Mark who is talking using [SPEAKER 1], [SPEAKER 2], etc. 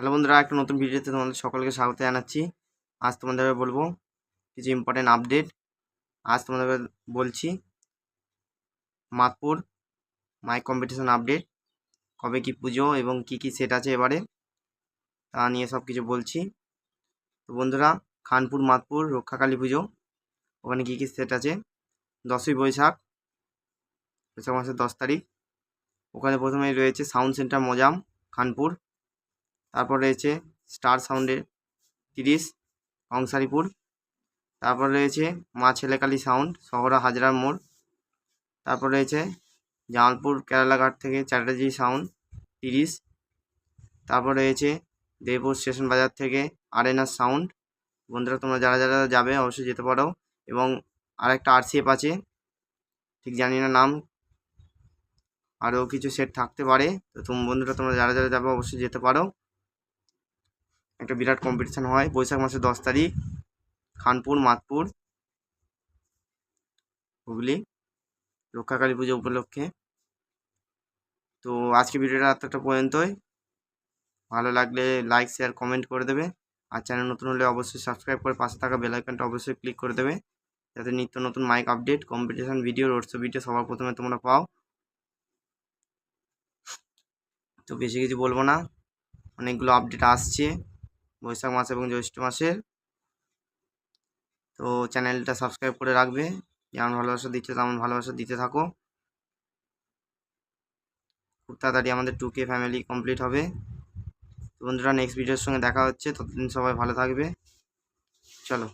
[SPEAKER 1] Hello বন্ধুরা একটা নতুন ভিডিওতে তোমাদের সকলকে স্বাগত জানাচ্ছি। আজ তোমাদের বলব কিছু ইম্পর্টেন্ট আপডেট আজ তোমাদের বলছি মাতপুর মাইক কম্পিটিশন আপডেট কবে কি পুজো এবং কি কি সেট আছে এবারে, তা নিয়ে সব কিছু বলছি। তো বন্ধুরা, খানপুর, মাতপুর, রক্ষাকালী পুজো, ওখানে কী কী সেট আছে? দশই বৈশাখ বৈশাখ মাসের দশ তারিখ, ওখানে প্রথমেই রয়েছে সাউন্ড সেন্টার মজাম, খানপুর। তারপর রয়েছে স্টার সাউন্ডের তিরিশ কংসারিপুর তারপর রয়েছে মা ছেলেকালী সাউন্ড, শহরা হাজরার মোড়। তারপর রয়েছে জামালপুর কেরালাঘাট থেকে চ্যাটার্জি সাউন্ড, তিরিশ। তারপর রয়েছে দেবপুর স্টেশন বাজার থেকে আরেনার সাউন্ড। বন্ধুরা, তোমরা যারা যারা যাবে অবশ্যই যেতে পারো। এবং আরেকটা আরসিএফ আছে, ঠিক জানি না নাম। আরও কিছু সেট থাকতে পারে। তো তুমি বন্ধুরা, তোমরা যারা যারা যাবে অবশ্যই যেতে পারো। একটা বিরাট কম্পিটিশান হয়। বৈশাখ মাসের দশ তারিখ, খানপুর, মাতপুর, হুগলি, রক্ষাকালী পুজো উপলক্ষে। তো আজকে ভিডিওটা এতটা পর্যন্তই। ভালো লাগলে লাইক শেয়ার কমেন্ট করে দেবে। আর চ্যানেল নতুন হলে অবশ্যই সাবস্ক্রাইব করে পাশে থাকা বেল আইকনটা অবশ্যই ক্লিক করে দেবে। যাতে নিত্য নতুন mike update competition video roadshow video সবার প্রথমে তোমরা পাও। তো বেশি কিছু বলব না। অনেকগুলো আপডেট আসছে। বৈশাখ মাস এবং জ্যৈষ্ঠ মাসের। তো চ্যানেলটা সাবস্ক্রাইব করে রাখবে। যেমন ভালোবাসা দিচ্ছে, তেমন ভালোবাসা দিতে থাকো। খুব তাড়াতাড়ি আমাদের টু কে ফ্যামিলি কমপ্লিট হবে। তো বন্ধুরা নেক্সট ভিডিওর সঙ্গে দেখা হচ্ছে। ততদিন সবাই ভালো থাকবে। চলো।